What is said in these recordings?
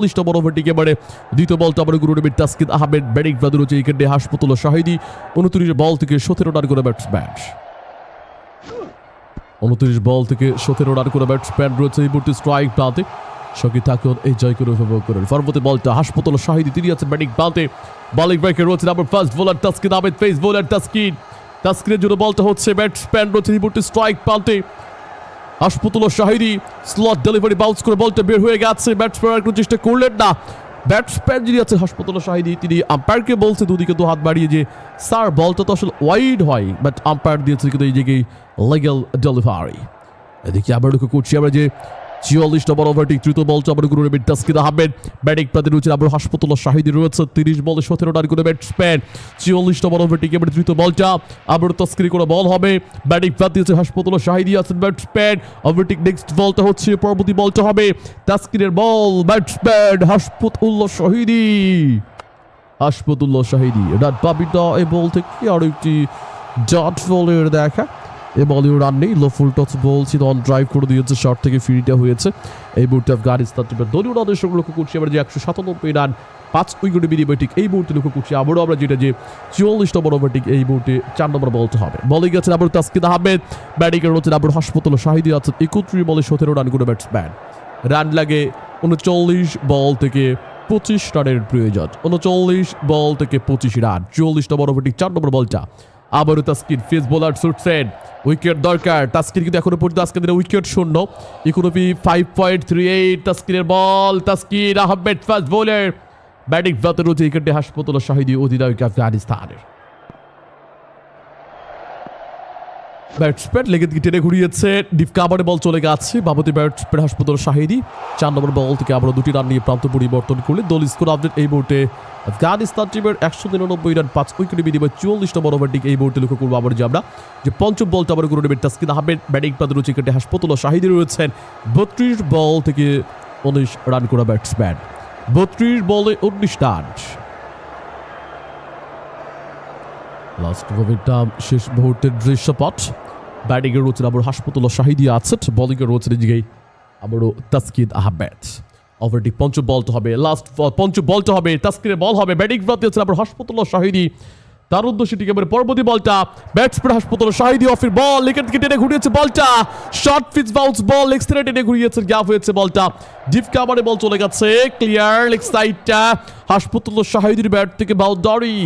চল্লিশ নম্বর ওভারটি একেবারে দ্বিতীয় বলটা আবার গুরু নবীর তাসকিদ আহমেদ ব্যাটিং ব্রাদার রয়েছে উইকেটে হাসপাতাল শাহিদি। উনত্রিশ বল থেকে সতেরো রান করে ব্যাটসম্যান উনত্রিশ বল থেকে সতেরো রান করে ব্যাটসম্যান রয়েছে এই মুহূর্তে স্ট্রাইক প্রান্তে সঙ্গে থাকুন এই জয়কে উপভোগ করেন। পরবর্তী বলটা হাসপাতাল শাহিদি, তিনি আছেন ব্যাটিং প্রান্তে বলিং ব্রেকে রয়েছে number first bowler Taskin Ahmed face bowler Taskin তাসকিনের জন্য বলটা হচ্ছে ব্যাটসম্যান রয়েছে এই মুহূর্তে স্ট্রাইক প্রান্তে হাসপাতাল শাহিদি স্লট ডেলিভারি বাউন্স করে বলটা বের হয়ে গেছে। ব্যাটসম্যান কোনো চেষ্টা করলেন না। ব্যাটসম্যান যিনি আছে হাসপাতাল শাহিদি তিনি আম্পায়ারকে বলছে, দুদিকে দু হাত বাড়িয়ে যে স্যার বলটা তো আসলে ওয়াইড হয় বাট আম্পায়ার দিয়েছে কিন্তু এই জায়গায় লেগেল ডেলিভারি এদিকে আবার লক্ষ্য করছি আমরা যে ছিয়াল্লিশ নম্বর ওভারটি তৃতীয় বলটা আবার গুরু রবি তাসকিদ আহমেদ। ব্যাটিং প্রান্তে রয়েছে আবার হাসপাতাল শাহিদি, রয়েছে তিরিশ বলে সতেরো রান করে ব্যাটসম্যান। ছিয়াল্লিশ নম্বর ওভারটি এবার তৃতীয় বলটা। আবার তস্করি করে বল হবে। ব্যাটিং প্রান্তে আছে হাসপাতাল শাহিদি আছেন ব্যাটসম্যান। ওভারটি নেক্সট বলটা হচ্ছে, পরবর্তী বলটা হবে তাস্কিরের ball batsman Hashmatullah Shahidi. Hashmatullah Shahidi, run পাবিটা এই বল থেকে। আরও একটি ডট বলের দেখা। এ বলেও রান নেই। Low full toss ball on drive করে দিয়েছে শট থেকে ফ্রিটা হয়েছে। এই মুহূর্তে আফগানিস্তান টিমের দলীয় রানের সঙ্গে লক্ষ্য করছি, আমরা যে একশো সাতানব্বই রান, পাঁচ উইকেটে বিনিময়, ঠিক এই মুহূর্তে লক্ষ্য করছি, আবারও আমরা যেটা যে চুয়াল্লিশ নম্বর ওভার ঠিক এই মুহূর্তে চার নম্বর বলতে হবে। বলিং আছেন আবার তাসকিদ আহমেদ ব্যাটিং এর রয়েছেন আবার হাসপাতাল শাহিদি, আছেন একত্রিশ বলে সতেরো রান করে ব্যাটসম্যান রান লাগে উনচল্লিশ বল থেকে পঁচিশ রানের প্রয়োজন। উনচল্লিশ বল থেকে পঁচিশ রান, চুয়াল্লিশ নম্বর ওভারটি চার নম্বর বলটা আবারও তাস্কিন ফেস বোলার ছুটছেন। উইকেট দরকার। তাস্কিন কিন্তু এখনও পর্যন্ত আজকে দিনে উইকেট শূন্য। Economy five point three eight তাস্কিনের ball Taskin Ahmed fast bowler batting ব্রাতে রয়েছে উইকেটে হাসপাতাল শাহিদি অধিনায়ক আফগানিস্তানের। ব্যাটসম্যান লেগে দিকে টেনে ঘুরিয়েছে। ডিপ কাবারে বল চলে গেছে। বাবতি ব্যাটসম্যান হাসপাতাল শাহিদি। চার নম্বর বল থেকে আবার দুটি রান নিয়ে প্রান্ত পরিবর্তন করলে দল স্কোর আপডেট এই মুহূর্তে আফগানিস্তান টিমের একশো নিরানব্বই রান, পাঁচ উইকেটে বিনিময় চুয়াল্লিশ নম্বর ওভার এই মুহূর্তে লক্ষ্য করব আবার যে আমরা। যে পঞ্চম বলটা আবার করে নেবেন, তাস্কিন আহমেদ, ব্যাটিং প্রান্ত রয়েছে উইকেটে হাসপাতাল শাহিদি রয়েছেন। বত্রিশ বল থেকে উনিশ রান করা ব্যাটসম্যান। বত্রিশ বলে উনিশ রান। লাস্ট ওভারটা শেষ মুহূর্তের দৃশ্যপট। ব্যাটিংয়ে রয়েছেন আবার হাসপাতাল শাহিদি আছেন। বলিংয়ে রয়েছেন এদিকে আবারও তাস্কিদ আহমেদ। ওভারটি পঞ্চম বলটা হবে লাস্ট পঞ্চম বলটা হবে তাস্কিরের বল হবে। ব্যাটিং প্রাপ্তি আছেন আবার হাসপাতাল শাহিদি। তার উদ্দেশ্যে এবার পরবর্তী বলটা ব্যাটসম্যান হাসপাতাল শাহিদি অফের বল উইকেট থেকে টেনে ঘুরিয়েছে বলটা। শর্ট পিচ বাউন্স বল সাইডে টেনে ঘুরিয়েছে গ্যাপ হয়েছে বলটা। ডিপ কামারে বল চলে গেছে ক্লিয়ার লেগ সাইডটা হাসপাতাল শাহিদির ব্যাট থেকে বাউন্ডারি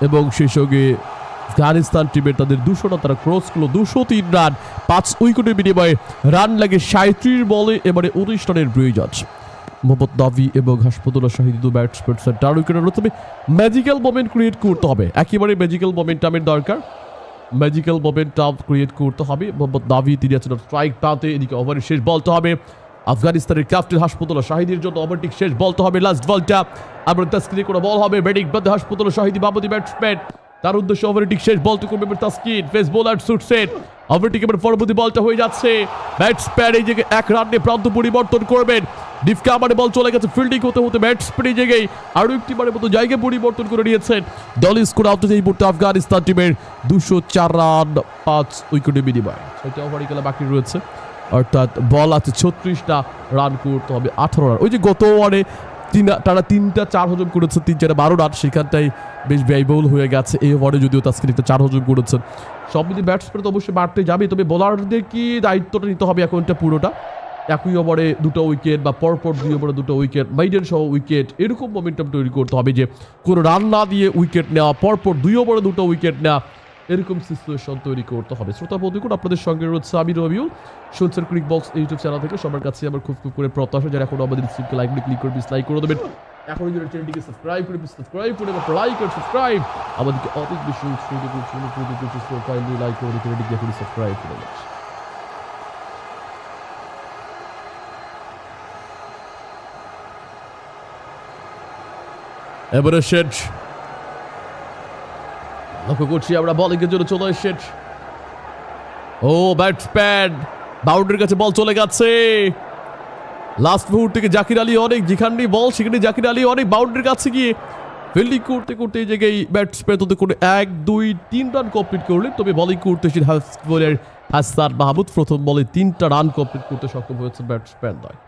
এবং সেই সঙ্গে আফগানিস্তান টিমের তাদের দুশো রান তারা ক্রস করল, দুশো তিন রান, পাঁচ উইকেটের বিনিময়ে রান লাগে সাঁত্রিশ বলে, এবারে উনিশ রানের প্রয়োজন। মোহাম্মদ নাভি এবং হাসপাতাল শাহিদ দু ব্যাটসম্যান চার উইকেটের তবে ম্যাজিক্যাল মোমেন্ট ক্রিয়েট করতে হবে। একেবারে ম্যাজিক্যাল মোমেন্টামের দরকার। ম্যাজিক্যাল মোমেন্টাম ক্রিয়েট করতে হবে। মোহাম্মদ নাভি, তিনি আছেন স্ট্রাইক পাতে এদিকে ওভারের শেষ বলতে হবে। আফগানিস্তানের ক্যাপ্টেন হাসপাতাল শাহিদের জন্য ওভারটিক শেষ বলতে হবে লাস্ট বলটা। আবার তাস্কিনে করে বল হবে। ব্যাটিং বাদে হাসপাতাল শাহিদি বাবদি ব্যাটসম্যান তার উদ্দেশ্যে ওভারটিক শেষ বলটা করবে এবার তাস্কিন। ফেস বোলার সুটসেট ওভারটিক এবার পরবর্তী বলটা হয়ে যাচ্ছে। ব্যাটসম্যান এই জায়গায় এক রানে প্রান্ত পরিবর্তন করবেন। ডিফকা মানে বল চলে গেছে। ফিল্ডিং হতে হতে ব্যাটসম্যান এই জায়গায় আরও একটি বারের মতো জায়গায় পরিবর্তন করে নিয়েছেন। দল স্কোর আউট এই মুহূর্তে আফগানিস্তান টিমের দুশো চার রান পাঁচ উইকেটে বিনিময়। ছয়টা ওভারই খেলা বাকি রয়েছে। অর্থাৎ বল আছে ছত্রিশটা রান করতে হবে, আঠারো রান ওই যে গত ওভারে তিন তারা তিনটা চার হজম করেছে, তিন চারে বারো রান সেখানটাই বেশ ব্যয়বহুল হয়ে গেছে। এই ওভারে যদিও তাস্কিন একটা চার হজম করেছেন সব মিলিয়ে ব্যাটসম্যান তো অবশ্যই বাড়তে যাবে, তবে বোলারদের কি দায়িত্বটা নিতে হবে এখন এটা পুরোটা? একই ওভারে দুটো উইকেট বা পরপর দুই ওভারে দুটো উইকেট মাইডেন সহ উইকেট এরকম মোমেন্টাম তৈরি করতে হবে যে কোনো রান না দিয়ে উইকেট নেওয়া, পরপর দুই ওভারে দুটো উইকেট নেওয়া এরকম সিচুয়েশন তৈরি করতে হবে। শ্রোতা বন্ধুগণ, আপনাদের সঙ্গে রয়েছে আমি রবিউল। শুনছেন ক্রিক বক্স ইউটিউব চ্যানেল থেকে। সবার কাছে আমার খুব খুব করে প্রত্যাশা। যারা এখন আমাদের স্ক্রিনকে লাইক করে ক্লিক করে ডিসলাইক করে দেবেন এখন যদি চ্যানেলটিকে সাবস্ক্রাইব করে সাবস্ক্রাইব করে লাইক আর সাবস্ক্রাইব আমাদেরকে অনেক বেশি উৎসাহিত করছেন কাইন্ডলি লাইক করে চ্যানেলটিকে এখন সাবস্ক্রাইব করে দেবেন। এবারে শেষ লক্ষ্য করছি আমরা বলিংয়ের জন্য চলে এসেছ। ও ব্যাটসম্যান বাউন্ডারির কাছে বল চলে গেছে। লাস্ট মুহূর্ত থেকে জাকির আলী অনেক যেখানে বল, সেখানে জাকির আলী অনেক বাউন্ডারির কাছে গিয়ে ফিল্ডিং করতে করতে এই জায়গায় ব্যাটসম্যান তত করে এক, দুই, তিন রান কমপ্লিট করলেন। তবে বলিং করতে এসে বলের হাসান মাহমুদ। প্রথম বলে তিনটা রান কমপ্লিট করতে সক্ষম হয়েছে ব্যাটসম্যান নয়।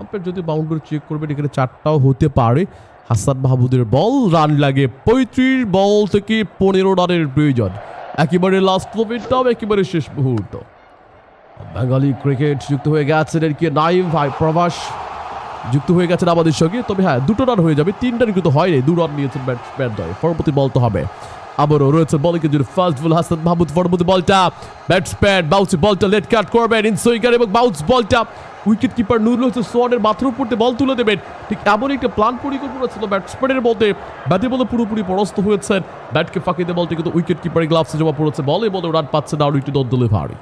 আপনার যদি বাউন্ডারি চেক করবেন, এখানে চারটাও হতে পারে। হাসান মাহমুদের বল, রান লাগে পঁয়ত্রিশ, বল থেকে পনেরো রানের প্রয়োজন। একেবারে লাস্ট মোমেন্টাম একেবারে শেষ মুহূর্ত। বাঙালি ক্রিকেট যুক্ত হয়ে গেছেন এর কি নাইম, ভাই প্রভাস যুক্ত হয়ে গেছেন আমাদের সঙ্গে। তবে হ্যাঁ দুটো রান হয়ে যাবে, তিন রান কিন্তু হয়নি, দু রান নিয়েছেন ব্যাট দয় পরবর্তী বল তো হবে। আবারও রয়েছে বলিং জন্য ফার্স্ট বল হাসান মাহমুদ, পরবর্তী বলটা। ব্যাটসম্যান বাউন্স বলটা লেট কাট করবেন ইনসুইকার এবং বাউন্স বলটা উইকেট কিপার নুরুল হোসেন সোয়ানের মাথার উপর দিয়ে বল তুলে দেবেন। ঠিক এমন একটা প্ল্যান পরিকল্পনা ছিল ব্যাটসম্যানের মধ্যে। ব্যাটে বলে পুরোপুরি পরাস্ত হয়েছেন। ব্যাটকে ফাঁকি দিয়ে বলটি কিন্তু উইকেট কিপারের গ্লাভসে জমা পড়েছে বলে বলে রান পাচ্ছে না আর একটি দলে ভারী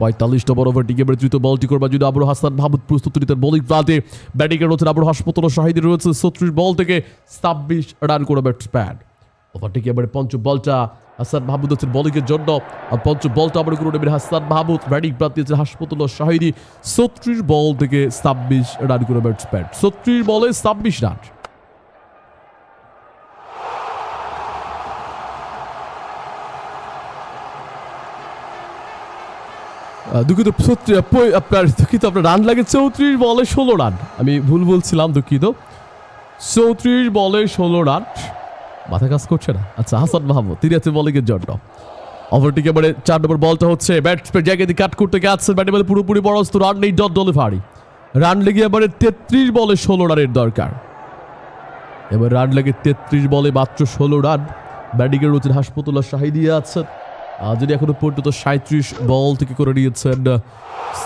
পঁয়তাল্লিশ নম্বর ওভার টিকে তৃতীয় বলটি করবার জন্য আবুল হাসান মাহমুদ প্রস্তুত নিতেন বোলিং প্রান্তে ব্যাটিংয়ে রয়েছেন আবুল হাসপাতাল শাহিদ, রয়েছে ছত্রিশ বল থেকে ছাব্বিশ রান করে ব্যাটসম্যান ওভারটিকে এবারে পঞ্চম বলটা হাসান মাহমুদ হচ্ছেন বোলিংয়ের জন্য। পঞ্চম বলটা আবার করে নেবেন হাসান মাহমুদ। ব্যাটিং প্রান্তে হচ্ছে হাসপাতাল শাহিদি ছত্রিশ বল থেকে ছাব্বিশ রান করে ব্যাটসম্যান ছত্রিশ বলে ছাব্বিশ রান দুঃখিত দুঃখিত, আপনার রান লাগে চৌত্রিশ বলে ষোলো রান আমি ভুল বলছিলাম, দুঃখিত। চৌত্রিশ বলে ষোলো রান মাথা কাজ করছে না। আচ্ছা হাসান মাহমুদ তিনি আছে বলিংয়ের জন্য। ওভারটিকে এবারে চার নম্বর বলটা হচ্ছে ব্যাটসম্যান জায়গায় দিয়ে কাট করতে গেছে, ব্যাটে বলে পুরোপুরি বড়স্ত রান নেই ডট ডলে ভারী। রান লেগে এবারে তেত্রিশ বলে ষোলো রানের দরকার। এবার রান লেগে তেত্রিশ বলে মাত্র ষোলো রান। ব্যাটিংয়ে রয়েছেন হাসপাতাল্লাহ শাহিদিয়া আছেন। যিনি এখনও পর্যন্ত সাঁত্রিশ বল থেকে করে নিয়েছেন,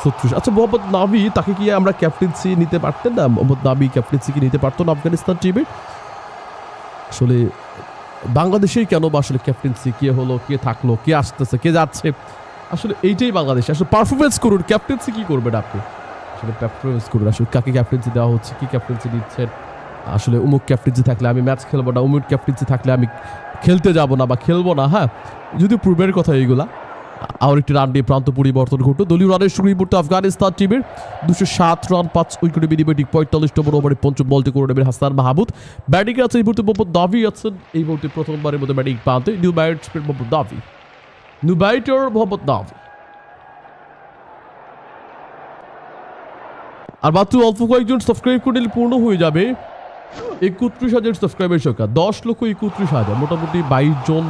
ছত্রিশ। আচ্ছা মোহাম্মদ নাবি তাকে কি আমরা ক্যাপ্টেন্সি নিতে পারতেন না? মোহাম্মদ নাবি ক্যাপ্টেন্সি কি নিতে পারতো না আফগানিস্তান টিমে আসলে বাংলাদেশেই কেন বা আসলে ক্যাপ্টেন্সি কে হলো, কে থাকল, কে আসতেছে, কে যাচ্ছে? আসলে এইটাই বাংলাদেশ। আসলে পারফরমেন্স করুন ক্যাপ্টেন্সি কী করবেন আপনি? আসলে পারফরমেন্স করুন। আসলে কাকে ক্যাপ্টেন্সি দেওয়া হচ্ছে, কী ক্যাপ্টেন্সি দিচ্ছেন আসলে উমুক ক্যাপ্টেন্সি থাকলে আমি ম্যাচ খেলব না উমুক ক্যাপ্টেন্সি থাকলে আমি খেলতে যাব না বা খেলব না হ্যাঁ? যদি পূর্বের কথা এইগুলা। আর একটি রান দিয়ে প্রান্ত পরিবর্তন ঘটলো। দলীয় রানের শুরু মুহূর্তে আফগানিস্তান টিমের দুশো সাত রান পাঁচ উইকেটে বিনিময়ে ঠিক পঁয়তাল্লিশ নম্বর ওভারে পঞ্চম বলটি করে নেবেন হাসান মাহমুদ। ব্যাটিংয়ে আছে এই মুহূর্তে মোহাম্মদ দাভি, আছেন এই মুহূর্তে প্রথমবারের মধ্যে ব্যাটিং প্রান্তে new batsman Mohammad Davi. New batter Mohammad Davi. আর মাত্র অল্প কয়েকজন সাবস্ক্রাইব করে নিলে পূর্ণ হয়ে যাবে। একত্রিশ হাজার সাবস্ক্রাইবের সংখ্যা, দশ লক্ষ একত্রিশ হাজার, মোটামুটি বাইশ জন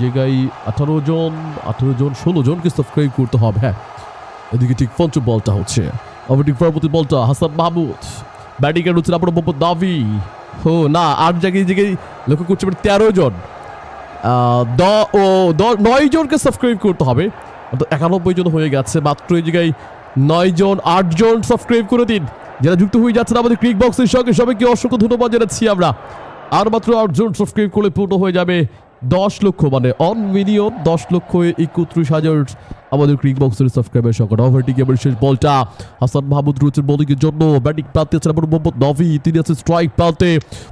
জায়গায় আঠারো জন আঠারো জন, ষোলো জনকে সাবস্ক্রাইব করতে হবে হ্যাঁ। এদিকে ঠিক বলটা হচ্ছে। পরবর্তী বলটা, হাসান মাহমুদ। ব্যাটিং এর আপনার মোহাম্মদ দাবি হো, না জায়গায় জায়গায় লক্ষ্য করছে মানে তেরো জন। দ ও নয় জনকে সাবস্ক্রাইব করতে হবে। অর্থাৎ একানব্বই জন হয়ে গেছে, মাত্র এই জায়গায় নয় জন, আট জন সাবস্ক্রাইব করে দিন। যারা যুক্ত হয়ে যাচ্ছেন আমাদের ক্রিক বক্সের সঙ্গে, সবাইকে অসংখ্য ধন্যবাদ জানাচ্ছি আমরা। আর মাত্র আট জন সাবস্ক্রাইব করলে পূর্ণ হয়ে যাবে দশ লক্ষ মানে অন মিনিয়ন দশ লক্ষ একত্রিশ হাজার আমাদের ক্রিক বক্সের সাবস্ক্রাইবার সংখ্যা। ওভারটি গেমের শেষ বলটা। হাসান মাহমুদ রয়েছেন বোলিংয়ের জন্য ব্যাটিং প্রান্তে আছেন আবার মোহাম্মদ নভি তিনি আছেন স্ট্রাইক প্রান্তে।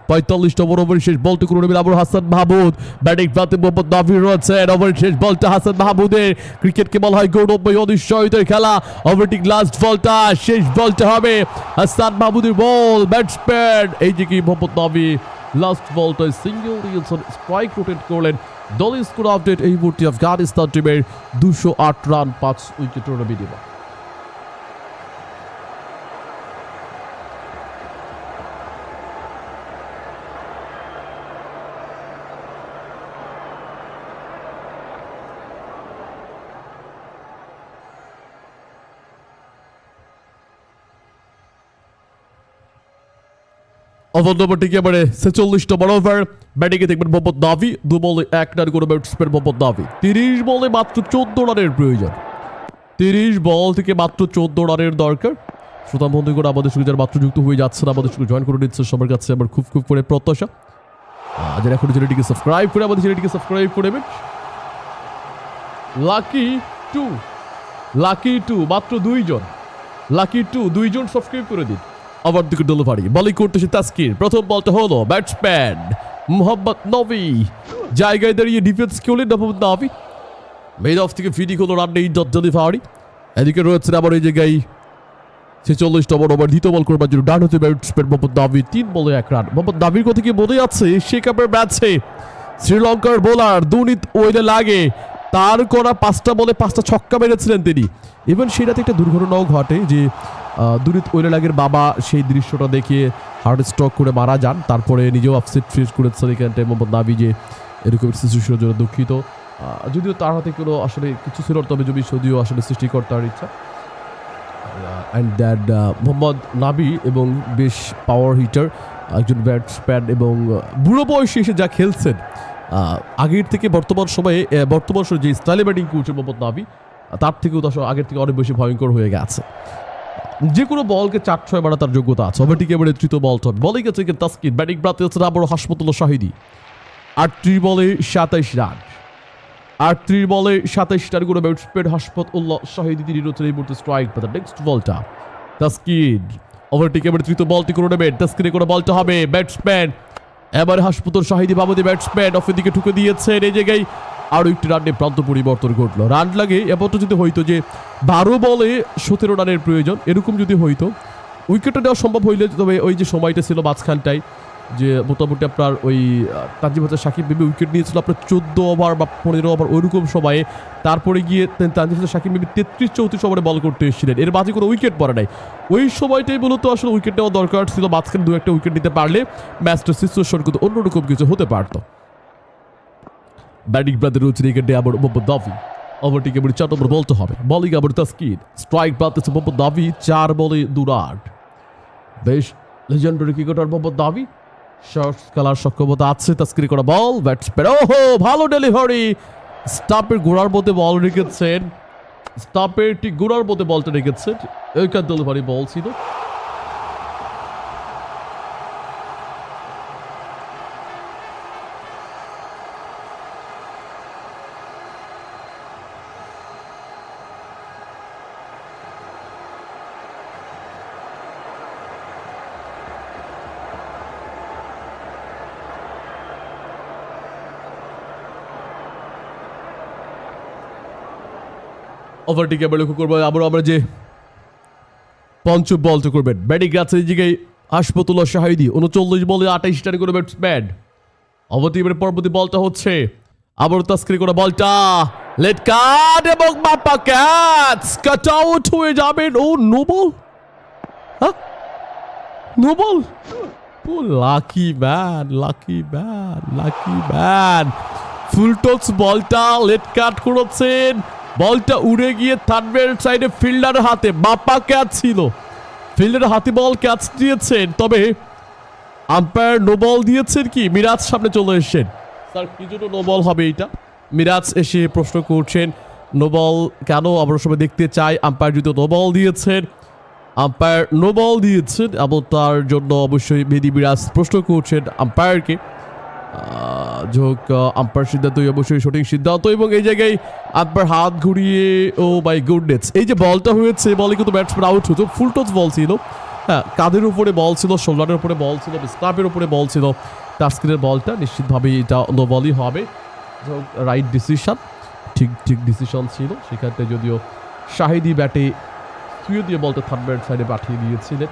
পঁয়তাল্লিশ নম্বর ওভারের শেষ বলটি করে নেবেন আবার হাসান মাহমুদ। ব্যাটিং প্রান্তে মোহাম্মদ নভি রয়েছেন ওভারের শেষ বলটা হাসান মাহমুদের ক্রিকেটকে বলা হয় গৌরবময় অনিশ্চয়তার খেলা। ওভারটিং লাস্ট বলটা, শেষ বলটা হবে হাসান মাহমুদের বল ব্যাটসম্যান এই যে কি মোহাম্মদ নভি লাস্ট বলটায় সিঙ্গেল দিয়েছেন স্ট্রাইক রোটেট করলেন দলের স্কোর আপডেট এই মুহূর্তে আফগানিস্তান টিমের দুশো আট রান পাঁচ উইকেটের বিনিময়। নম্বরটিকে এবারে ছেচল্লিশ নম্বর ওভার ব্যাটিংয়ে দেখবেন মোহাম্মদ দাবি দু বলে এক রান করে ব্যাটসম্যান মোহাম্মদ দাবি তিরিশ বলে মাত্র চোদ্দ রানের প্রয়োজন। তিরিশ বল থেকে মাত্র চোদ্দ রানের দরকার। বন্ধু করে আমাদের সঙ্গে যারা মাত্র যুক্ত হয়ে যাচ্ছেন, আমাদের সঙ্গে জয়েন করে নিচ্ছে সবার কাছে আমার খুব খুব করে প্রত্যাশা। যারা এখন চ্যানেলটিকে সাবস্ক্রাইব করে আমাদের চ্যানেলটিকে সাবস্ক্রাইব করে নেবেন। লাকি টু লাকি টু মাত্র দুইজন। লাকি টু দুইজন সাবস্ক্রাইব করে দিন। আবার দিকে ডেলিভারি বলিং করতেছে তাস্কির প্রথম বলটা হলো, ব্যাটসম্যান মোহাম্মদ নবী। জায়গায় দাঁড়িয়ে ডিফেন্স খেলে মোহাম্মদ নবী। মেড অফ থেকে ফিডিং হলো রান নেই ডট ডেলিভারি এদিকে রয়েছে আবার এই জায়গায় ছেচল্লিশ নম্বর ওভার দ্বিতীয় বল করবার জন্য ডান হতে ব্যাটসম্যান মোহাম্মদ দাবি তিন বলে এক রান। মোহাম্মদ দাবির কথা কি মনে আছে সে কাপের ম্যাচে শ্রীলঙ্কার বোলার দুর্নীত ওয়েলে লাগে। তার করা পাঁচটা বলে পাঁচটা ছক্কা মেরেছিলেন তিনি। ইভেন সেটাতে একটা দুর্ঘটনাও ঘটে যে দুরিত ওয়েলেলাগের বাবা সেই দৃশ্যটা দেখে হার্ট স্ট্রোক করে মারা যান। তারপরে নিজেও আপসেট ফেস করেছেন এখানটায় মোহাম্মদ নাবি যে এরকম সিচুয়েশনের জন্য দুঃখিত। যদিও তার হাতে কোনো আসলে কিছু ছিল তবে যদি যদিও আসলে সৃষ্টিকর্তার ইচ্ছা। অ্যান্ড দ্যাট মোহাম্মদ নাবি এবং বেশ পাওয়ার হিটার একজন ব্যাটসম্যান এবং বুড়ো বয়সে এসে যা খেলছেন। আগের থেকে বর্তমান সময়ে বর্তমান যে স্টাইলে ব্যাটিং করছে মোহাম্মদ নাবি, তার থেকেও তো আসলে আগের থেকে অনেক বেশি ভয়ঙ্কর হয়ে গেছে। যে কোনো বলকে চার ছয় মারা তার যোগ্যতা আছে। ওভারটিকে এবারে তৃতীয় বল হবে বলিং আছে তাস্কিন। ব্যাটিং প্রাপ্তি হচ্ছে আবারও হাসপাতাল শাহিদি। আটত্রিশ বলে সাতাইশ রান। আটত্রিশ বলে সাতাইশ রান করে ব্যাটসম্যান হাসপাত উল্লাহ শাহিদি। তিনি রয়েছেন এই মুহূর্তে স্ট্রাইক পাতা। নেক্সট বলটা তাস্কিন। ওভারটিকে এবারে তৃতীয় বলটি করে নেবেন তাস্কিনে করে বলটা হবে। ব্যাটসম্যান। এবার হাসপাতাল শাহিদি বাবুদি ব্যাটসম্যান। অফের দিকে ঠুকে দিয়েছেন এই জায়গায় আরও একটি রানে প্রান্ত পরিবর্তন ঘটলো। রান লাগে এমনটা যদি হইতো যে বারো বলে সতেরো রানের প্রয়োজন, এরকম যদি হইতো, উইকেটটা দেওয়া সম্ভব হইলে, তবে ওই যে সময়টা ছিল মাঝখানটায়, যে মোটামুটি আপনার ওই তানজিম হাসান, সাকিব বিবি উইকেট নিয়েছিল আপনার চোদ্দ ওভার বা পনেরো ওভার ওইরকম সময়ে। তারপরে গিয়ে তানজিম হাসান, সাকিব বিবি তেত্রিশ, চৌত্রিশ ওভারে বল করতে এসেছিলেন। এর মাঝে কোনো উইকেট পড়ে নাই। ওই সময়টাই মূলত আসলে উইকেট নেওয়া দরকার ছিল, মাঝখানে দু একটা উইকেট নিতে পারলে ম্যাচটা সিচুয়েশন কিন্তু অন্যরকম কিছু হতে পারতো। ব্যাটিং প্রান্তে রয়েছে উইকেটে আবার মোহাম্মদ দাফি। ওভারটিকে এবার চার নম্বর বলতে হবে। বলিং আবার তাস্কিন। স্ট্রাইক প্রান্তে মোহাম্মদ দাফি, চার বলে দু রান বেশ লেজেন্ডারি ক্রিকেটার মোহাম্মদ দাবি শর্টস খেলার সক্ষমতা আছে তাস্কিরি করা বল ব্যাটসম্যান ওহো, ভালো ডেলিভারি স্টাপের গোড়ার মধ্যে বল রেখেছেন। স্টাপের ঠিক গোড়ার মধ্যে বলটা রেখেছেন। ওইখান ডেলিভারি বল ছিল। ওভারটিকে আমরা লক্ষ্য করব আবার আমরা যে পঞ্চম বলটা করবেন। ব্যাটিং গাছের জায়গায় হাসপাতুল্লাহ শাহিদি, উনচল্লিশ বলে আঠাইশ রান করে ব্যাটসম্যান এবারে পরবর্তী বলটা হচ্ছে আবার তাস্করি করে বলটা। লেট কাট এবং বাপা ক্যাচ কাট আউট হয়ে যাবেন। ও নো বল হ্যাঁ? No oh lucky man lucky man lucky man full toss বলটা লেট কাট করেছেন। বলটা উড়ে গিয়ে থার্ড সাইডে ফিল্ডারের হাতে বাপা ক্যাচ ছিল। ফিল্ডারের হাতে বল ক্যাচ দিয়েছেন, তবে আম্পায়ার নো বল দিয়েছেন কি? মিরাজ সামনে চলে এসেছেন। স্যার, কি জন্য নো বল হবে এটা মিরাজ এসে প্রশ্ন করছেন, নো বল কেন? আমরা সবাই দেখতে চাই, আম্পায়ার যদি নো বল দিয়েছেন, আম্পায়ার নো বল দিয়েছেন, এবং তার জন্য অবশ্যই মেদি মিরাজ প্রশ্ন করছেন আম্পায়ারকে। আহ, যোগ আম্পায়ার সিদ্ধান্তই অবশ্যই সঠিক সিদ্ধান্ত এবং এই জায়গায় আম্পায়ার হাত ঘুরিয়ে ও বাই গুডনেস এই যে বলটা হয়েছে বলে কিন্তু ব্যাটসম্যান আউট হতো ফুল টচ বল ছিল। হ্যাঁ কাঁধের উপরে বল ছিল শোল্ডারের উপরে বল ছিল স্টাফের উপরে বল ছিল। টাস্কিনের বলটা নিশ্চিতভাবে এটা নো বলই হবে রাইট ডিসিশন ঠিক ঠিক ডিসিশন ছিল। সেখানটা যদিও শাহিদি ব্যাটে তুইও দিয়ে বলতে থার্ড ব্যাট সাইডে পাঠিয়ে দিয়েছিলেন।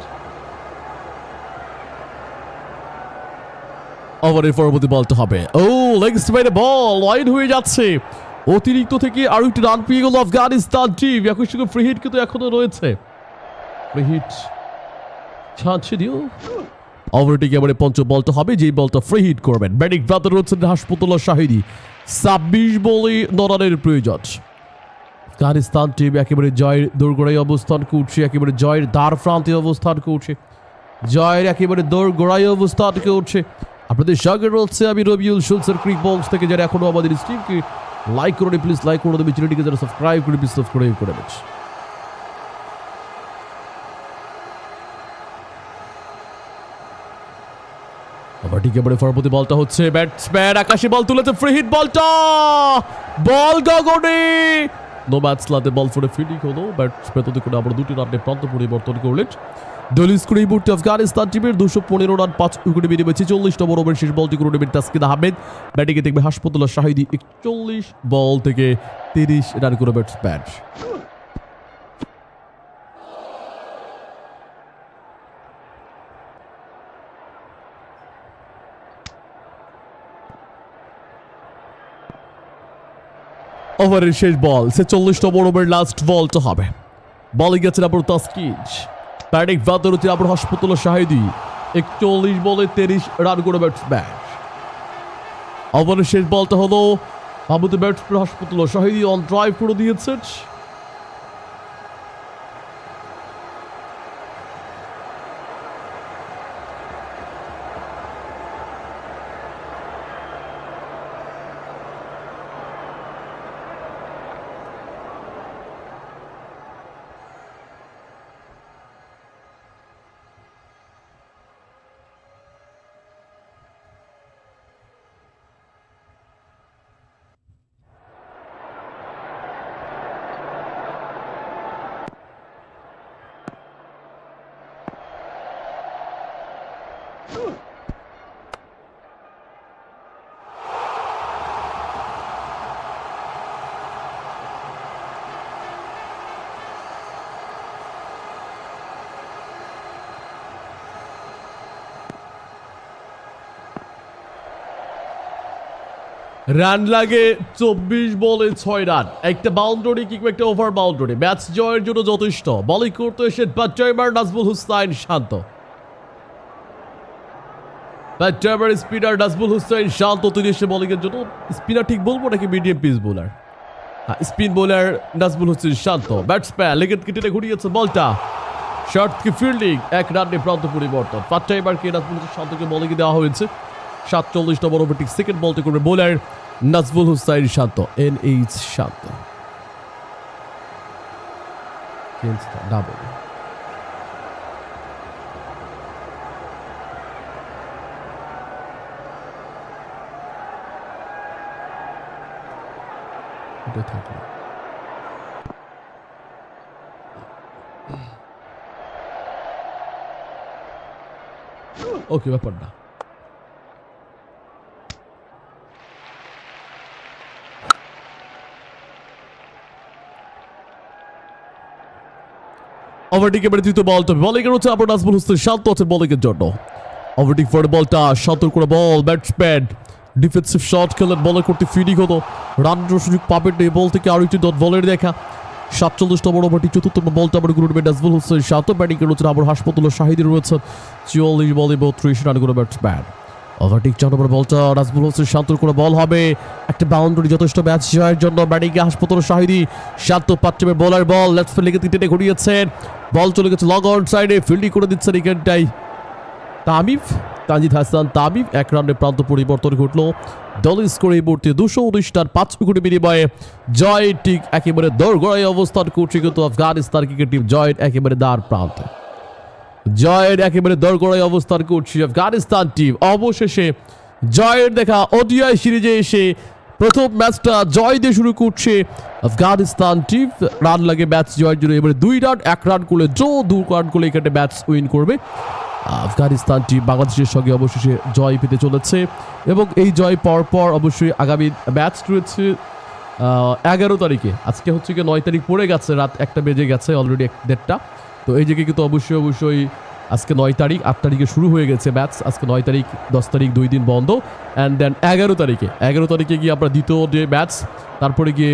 ওভারের পরবর্তী বলতে হবে। ও লেগ স্পাইনে বল ওয়াইড হয়ে যাচ্ছে। অতিরিক্ত থেকে আরও একটি রান পেয়ে গেল আফগানিস্তান টিম সঙ্গে ফ্রি হিট কিন্তু এখনও রয়েছে। ফ্রি হিট ছাড়ছে দিও। ওভারটিকে এবারে পঞ্চম বলতে হবে, যেই বলটা ফ্রি হিট করবেন। ব্যাটিং ব্রাদার রয়েছেন হাসপাতাল্লাহ শাহিদি। ছাব্বিশ বলে নরানের প্রয়োজন। আফগানিস্তান টিম একেবারে জয়ের দোরগোড়ায় অবস্থান করছে, একেবারে জয়ের দ্বার প্রান্তে অবস্থান করছে। জয়ের একেবারে দৌড় গোড়ায় অবস্থান করছে। আপনাদের সঙ্গে রয়েছে আমি রবিউল শুলসের ক্রিক বক্স থেকে যারা এখনও আমাদের স্ট্রিমকে লাইক করুন প্লিজ লাইক করে দেবে চ্যানেলটিকে যারা সাবস্ক্রাইব করে প্লিজ সাবস্ক্রাইব করে দেবে আবার এবারে পরবর্তী বলটা হচ্ছে ব্যাটসম্যান আকাশে বল তুলেছে ফ্রি হিট বলটা! বল গগনে! নো ম্যাচ লাতে বল ফোরে ফিল্ডিং হলো ব্যাটসম্যান তৈরি করে আবার দুটি রানে প্রান্ত পরিবর্তন করলেন। দলীয় স্কোর এই মুহূর্তে আফগানিস্তান টিমের দুশো পনেরো রান, পাঁচ উইকেটে বেরিয়ে বেছে চল্লিশ নম্বর শেষ বলটি করে নেবেন তাসকিদ আহমেদ। ব্যাটিংয়ে দেখবে শাহিদি একচল্লিশ বল থেকে তিরিশ রান করে ব্যাটসম্যান। ওভারের শেষ বল সে চল্লিশ নম্বর ওভার লাস্ট বল তো হবে। বলিং গেছে আবার তাস্কিজ ব্যাটিং বাদর হচ্ছে আবার হাসপাতাল শাহিদি একচল্লিশ বলে তিরিশ রান করে ব্যাটসম্যান আবার শেষ বলটা হলো আমাদের ব্যাটসম্যান হাসপাতাল শাহিদি অন ড্রাইভ করে দিয়েছেন রান লাগে চব্বিশ বলে ছয় রান। একটা বাউন্ডারি কিংবা একটা ওভার বাউন্ডারি ম্যাচ জয়ের জন্য যথেষ্ট। বলিং করতে এসে part timer Najmul Hossain Shanto. Part timer spinner Najmul Hossain Shanto. তিনি এসে বলিংয়ের জন্য স্পিনার ঠিক বলব নাকি medium pace bowler spin bowler Nazmul Hossain Shanto. Batsman Leggett কেটে ঘুরিয়েছে বলটা। শর্ট কি ফিল্ডিং এক রানে প্রান্ত পরিবর্তন। পাঁচ কে নাজবুল হোসেন শান্তকে বলিংয়ে দেওয়া হয়েছে। সাতচল্লিশ নম্বর ওভারটি সেকেন্ড বলতে করবে bowler Nazmul Hossain Shanto N H Shanto. Okay ব্যাপার না। ওভারটিক বল বলিং হচ্ছে আবার নাজমুল হোসেন শান্ত আছেন বলিং এর জন্য ওভারটিক ফর বলটা করে বল ব্যাটসম্যান ডিফেন্সিভ শট খেলেন বলার করতে ফিডিং হতো রান সুযোগ পাবেন এই বল থেকে আরও একটি ডট বলের দেখা। সাতচল্লিশ নম্বর ওভারটি চতুর্থ বলটা আবার গুরু নাজমুল হোসেন শান্ত ব্যাটিং আবার হাসপাতাল শাহিদি রয়েছেন। চুয়াল্লিশ বলে বত্রিশ রান করে ব্যাটসম্যান ওভারটিক নম্বর বলটা নাজমুল হোসেন শান্তর করে বল হবে। একটা বাউন্ডারি যথেষ্ট ম্যাচ জয়ের জন্য ব্যাটিংয়ে হাসপাতাল Shahidi Shanto pacer bowler ball. Let's ফিল্ডিংয়ে তিনটে ঘুরিয়েছেন। বল চলে গেছে লং অন সাইডে, ফিল্ডিং করে দিচ্ছেন এখানটাই তামিফ তানজিদ হাসান তামিফ এক রানে প্রান্ত পরিবর্তন ঘটলো। দল স্কোর এই মুহূর্তে দুশো উনিশ রান পাঁচ উইকেটের বিনিময়ে। জয় ঠিক একেবারে দৌড়গড়ায় অবস্থান করছে কিন্তু আফগানিস্তান ক্রিকেট টিম জয়ের একেবারে দ্বার প্রান্তে। জয়ের একেবারে দরগড়ায় অবস্থান করছে আফগানিস্তান টিম। অবশেষে জয়ের দেখা ওডিআই সিরিজে এসে প্রথম ম্যাচটা জয় দিয়ে শুরু করছে আফগানিস্তান টিম। রান লাগে ম্যাচ জয়ের জন্য। এবারে দুই রান, এক রান করলে জো, দু রান করলে এখানে ম্যাচ উইন করবে আফগানিস্তান টিম। বাংলাদেশের সঙ্গে অবশেষে জয় পেতে চলেছে এবং এই জয় পর পর অবশ্যই আগামী ম্যাচ রয়েছে এগারো তারিখে। আজকে হচ্ছে কি নয় তারিখ পড়ে গেছে, রাত একটা বেজে গেছে অলরেডি এক দেড়টা। তো এই জায়গায় কিন্তু অবশ্যই অবশ্যই আজকে নয় তারিখ, আট তারিখে শুরু হয়ে গেছে ম্যাচ আজকে নয় তারিখ, দশ তারিখ, দুই দিন বন্ধ। অ্যান্ড দেন এগারো তারিখে এগারো তারিখে গিয়ে আপনার দ্বিতীয় ডে ম্যাচ তারপরে গিয়ে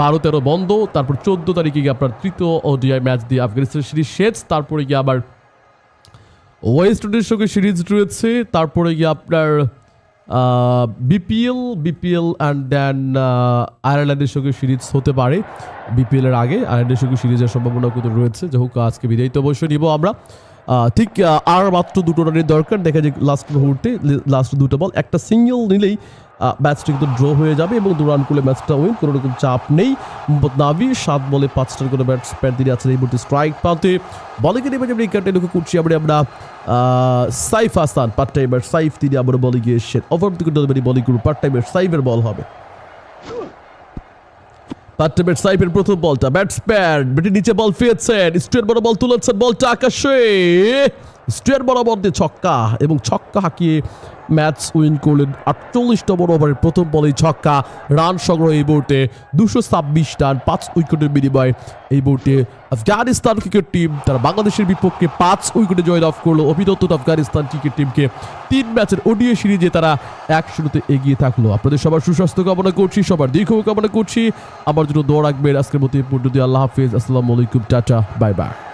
বারো তেরো বন্ধ, তারপর চোদ্দ তারিখে গিয়ে আপনার তৃতীয় ওডিআই ম্যাচ দিয়ে আফগানিস্তান সিরিজ শেষ, তারপরে গিয়ে আবার ওয়েস্ট ইন্ডিজের সঙ্গে সিরিজ রয়েছে, তারপরে গিয়ে আপনার বিপিএল বিপিএল অ্যান্ড দেন আয়ারল্যান্ডের সঙ্গে সিরিজ হতে পারে বিপিএলের আগে। আয়ারল্যান্ডের সঙ্গে সিরিজের সম্ভাবনা কিন্তু রয়েছে। যাই হোক, আজকে বিদায়িত অবশ্যই নিব আমরা। ঠিক আর মাত্র দুটো রানের দরকার। দেখা যায় লাস্ট মুহূর্তে লাস্ট দুটো বল একটা সিঙ্গেল নিলেই ম্যাচটা কিন্তু ড্র হয়ে যাবে এবং দু রান করলে ম্যাচটা উইন কোনো রকম চাপ নেই। নাবি সাত বলে পাঁচ করে ব্যাটসম্যান তিনি আছেন এই মুহূর্তে স্ট্রাইক প্রান্তে বলিংয়ে নেমে যাবে উইকেটে লক্ষ্য করছি আমরা আমরা সাইফ হাসান পার্ট টাইমার সাইফ, তিনি আবার বলিং এ এসেছেন। ওভার দিকে বলিং করুন পার্ট টাইমের সাইফের বল হবে। পার্টনার সাইফের প্রথম বলটা। ব্যাটসম্যান ব্যাটি নিচে বল ফিরেছেন স্ট্রেট বড় বল তুলেছেন বলটা আকাশে। স্ট্রেট বরাবর দিয়ে ছক্কা এবং ছক্কা হাঁকিয়ে ম্যাচ উইন করলেন আটচল্লিশ নম্বর ওভারের প্রথম বলেই ছক্কা, রান সংগ্রহ এই বোর্ডে দুশো ছাব্বিশ রান, পাঁচ উইকেটের বিনিময়ে। এই বোর্ডে আফগানিস্তান ক্রিকেট টিম তারা বাংলাদেশের বিপক্ষে পাঁচ উইকেটে জয় লাভ করল। অভিনন্দন আফগানিস্তান ক্রিকেট টিমকে তিন ম্যাচের ওডিএ সিরিজে তারা এক শুরুতে এগিয়ে থাকল। আপনাদের সবার সুস্বাস্থ্য কামনা করছি, সবার দীর্ঘ কামনা করছি। আমার জন্য দোয়া রাখবেন। আজকের মতো পর্যন্ত আল্লাহ হাফিজ। আসসালামু আলাইকুম। Tata. Bye bye.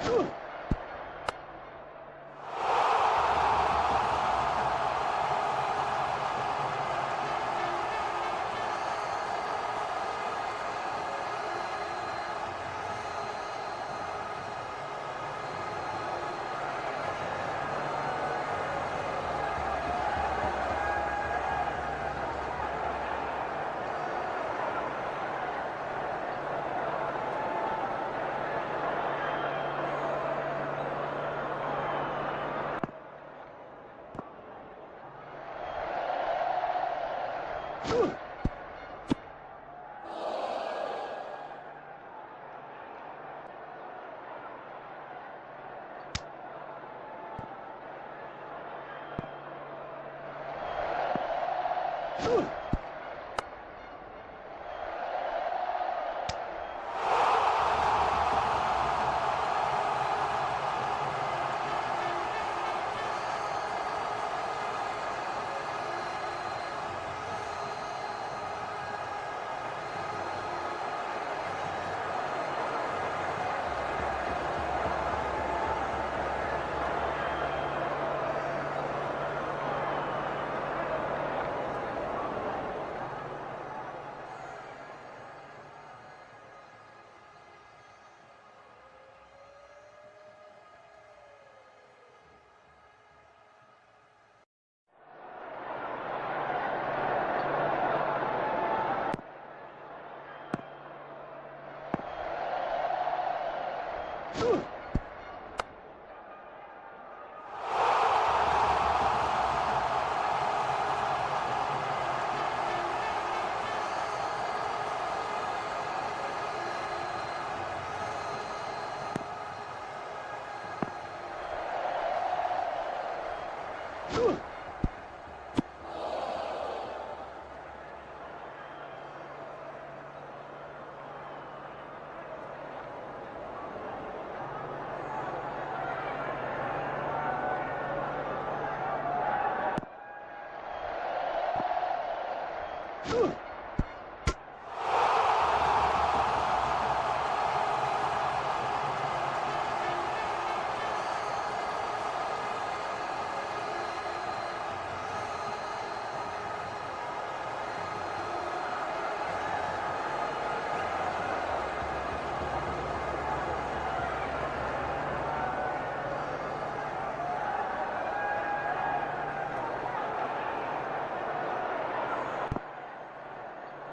Whew. Ooh.